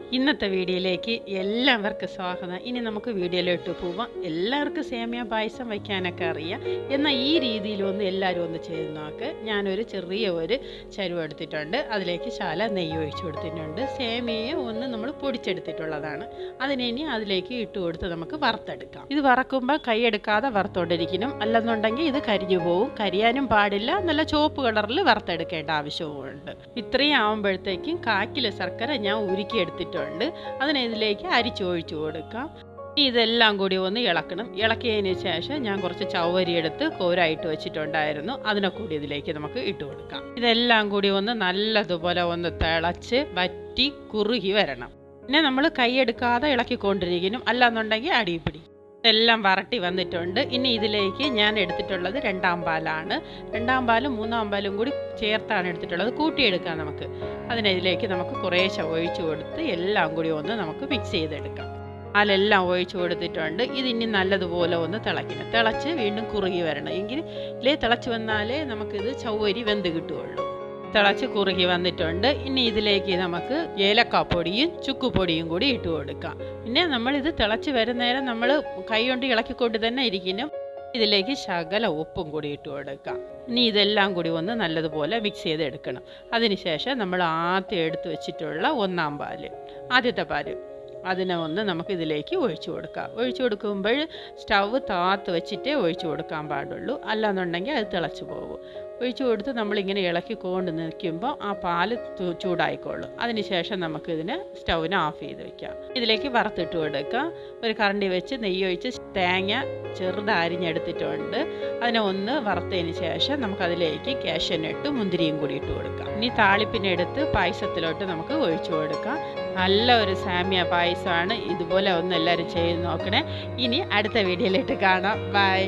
ഇന്നത്തെ വീഡിയോയിലേക്ക് എല്ലാവർക്കും സ്വാഗതം. ഇനി നമുക്ക് വീഡിയോയിലോട്ട് പോവാം. എല്ലാവർക്കും സേമിയ പായസം വയ്ക്കാനൊക്കെ അറിയാം. എന്നാൽ ഈ രീതിയിലൊന്ന് എല്ലാവരും ഒന്ന് ചെയ്ത് നോക്ക്. ഞാനൊരു ചെറിയ ഒരു ചരുവ് എടുത്തിട്ടുണ്ട്. അതിലേക്ക് ശാല നെയ്യ് ഒഴിച്ചു കൊടുത്തിട്ടുണ്ട്. സേമിയയെ ഒന്ന് നമ്മൾ പൊടിച്ചെടുത്തിട്ടുള്ളതാണ്. അതിനി അതിലേക്ക് ഇട്ട് കൊടുത്ത് നമുക്ക് വറുത്തെടുക്കാം. ഇത് വറക്കുമ്പോൾ കൈയെടുക്കാതെ വറുത്തോണ്ടിരിക്കണം. അല്ലെന്നുണ്ടെങ്കിൽ ഇത് കരിഞ്ഞു പോവും. കരിയാനും പാടില്ല. നല്ല ചുവപ്പ് കളറിൽ വറുത്തെടുക്കേണ്ട ആവശ്യവുമുണ്ട്. ഇത്രയും ആകുമ്പോഴത്തേക്കും കാക്കിലെ ശർക്കര ഞാൻ ഉരുക്കി എടുത്തിട്ടുണ്ട് അതിനെ ഇതിലേക്ക് അരിച്ചൊഴിച്ചു കൊടുക്കാം. ഇനി ഇതെല്ലാം കൂടി ഒന്ന് ഇളക്കണം. ഇളക്കിയതിന് ശേഷം ഞാൻ കുറച്ച് ചവരി എടുത്ത് കോരായിട്ട് വെച്ചിട്ടുണ്ടായിരുന്നു. അതിനെ കൂടി ഇതിലേക്ക് നമുക്ക് ഇട്ട് കൊടുക്കാം. ഇതെല്ലാം കൂടി ഒന്ന് നല്ലതുപോലെ ഒന്ന് തിളച്ച് വറ്റി കുറുകി വരണം. പിന്നെ നമ്മൾ കൈ കൈയെടുക്കാതെ ഇളക്കിക്കൊണ്ടിരിക്കണം അല്ലാന്നുണ്ടെങ്കിൽ അടിപിടി ഇതെല്ലാം വരട്ടി വന്നിട്ടുണ്ട്. ഇനി ഇതിലേക്ക് ഞാൻ എടുത്തിട്ടുള്ളത് രണ്ടാം പാലാണ്. രണ്ടാം പാലും മൂന്നാം പാലും കൂടി ചേർത്താണ് എടുത്തിട്ടുള്ളത്. കൂട്ടിയെടുക്കാം നമുക്ക്. അതിനിതിലേക്ക് നമുക്ക് കുറേശ്ശെ ഒഴിച്ചു കൊടുത്ത് എല്ലാം കൂടി ഒന്ന് നമുക്ക് മിക്സ് ചെയ്തെടുക്കാം. പാലെല്ലാം ഒഴിച്ചു കൊടുത്തിട്ടുണ്ട്. ഇതിനി നല്ലതുപോലെ ഒന്ന് തിളയ്ക്കണം. തിളച്ച് വീണ്ടും കുറുകി വരണം. എങ്കിൽ ഇല്ലേ തിളച്ച് വന്നാലേ നമുക്കിത് ചവ്വരി വെന്ത് കിട്ടുകയുള്ളൂ. തിളച്ച് കുറുകി വന്നിട്ടുണ്ട്. ഇനി ഇതിലേക്ക് നമുക്ക് ഏലക്കാപ്പൊടിയും ചുക്കുപൊടിയും കൂടി ഇട്ട് കൊടുക്കാം. പിന്നെ നമ്മൾ ഇത് തിളച്ച് വരുന്നേരം നമ്മൾ കൈ കൊണ്ട് ഇളക്കിക്കൊണ്ട് തന്നെ ഇരിക്കണം ഇതിലേക്ക് ശകല ഉപ്പും കൂടി ഇട്ട് കൊടുക്കാം. ഇനി ഇതെല്ലാം കൂടി ഒന്ന് നല്ലതുപോലെ മിക്സ് ചെയ്തെടുക്കണം. അതിനുശേഷം നമ്മൾ ആദ്യം എടുത്ത് വെച്ചിട്ടുള്ള ഒന്നാം പാൽ ആദ്യത്തെ പാൽ. അതിനെ ഒന്ന് നമുക്ക് ഇതിലേക്ക് ഒഴിച്ചു കൊടുക്കാം. ഒഴിച്ചു കൊടുക്കുമ്പോൾ സ്റ്റവ് താത്ത് വെച്ചിട്ടേ ഒഴിച്ചു കൊടുക്കാൻ പാടുള്ളൂ. അല്ലാന്നുണ്ടെങ്കിൽ അത് തിളച്ചു പോകും ഒഴിച്ചു കൊടുത്ത് നമ്മളിങ്ങനെ ഇളക്കിക്കൊണ്ട് നിൽക്കുമ്പോൾ ആ പാൽ ചൂടായിക്കോളും. അതിനുശേഷം നമുക്കിതിന് സ്റ്റൗവിനെ ഓഫ് ചെയ്ത് വെക്കാം. ഇതിലേക്ക് വറുത്തിട്ട് കൊടുക്കാം ഒരു കറണ്ടി വെച്ച് നെയ്യ് ഒഴിച്ച് തേങ്ങ ചെറുതരിഞ്ഞെടുത്തിട്ടുണ്ട്. അതിനെ ഒന്ന് വറുത്തതിന് ശേഷം നമുക്കതിലേക്ക് കാഷ്യനട്ട് മുന്തിരിയും കൂടി ഇട്ട് കൊടുക്കാം. ഇനി താളിപ്പിനെടുത്ത് പായസത്തിലോട്ട് നമുക്ക് ഒഴിച്ചു കൊടുക്കാം. നല്ല ഒരു സാമ്യ പായസമാണ്. ഇതുപോലെ ഒന്ന് എല്ലാവരും ചെയ്ത് നോക്കണേ. ഇനി അടുത്ത വീഡിയോയിലിട്ട് കാണാം. ബൈ